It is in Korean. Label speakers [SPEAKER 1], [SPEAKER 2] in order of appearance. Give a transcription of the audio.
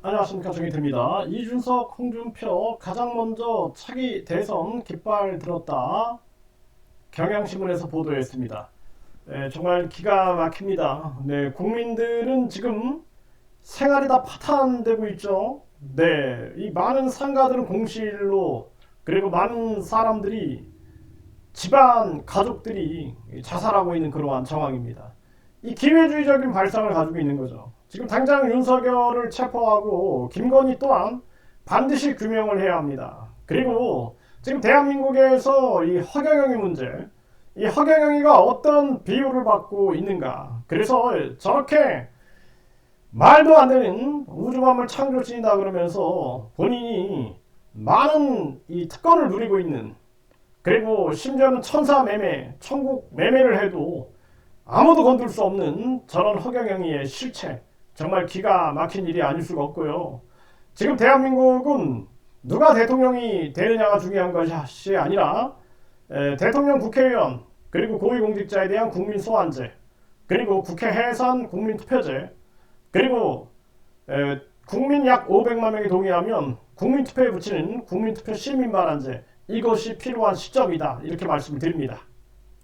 [SPEAKER 1] 안녕하십니까 정의됩니다. 이준석, 홍준표 가장 먼저 차기 대선 깃발 들었다. 경향신문에서 보도했습니다. 네, 정말 기가 막힙니다. 네, 국민들은 지금 생활이 다 파탄되고 있죠. 네, 이 많은 상가들은 공실로 그리고 많은 사람들이 집안 가족들이 자살하고 있는 그러한 상황입니다. 이 기회주의적인 발상을 가지고 있는 거죠. 지금 당장 윤석열을 체포하고 김건희 또한 반드시 규명을 해야 합니다. 그리고 지금 대한민국에서 이 허경영의 문제, 이 허경영이가 어떤 비유를 받고 있는가. 그래서 저렇게 말도 안 되는 우주함을 창조시킨다 그러면서 본인이 많은 이 특권을 누리고 있는 그리고 심지어는 천사 매매, 천국 매매를 해도 아무도 건들 수 없는 저런 허경영이의 실체 정말 기가 막힌 일이 아닐 수가 없고요. 지금 대한민국은 누가 대통령이 되느냐가 중요한 것이 아니라 에, 대통령 국회의원 그리고 고위공직자에 대한 국민 소환제 그리고 국회 해산 국민 투표제 그리고 에, 국민 약 500만 명이 동의하면 국민 투표에 붙이는 국민 투표 시민 반환제 이것이 필요한 시점이다 이렇게 말씀을 드립니다.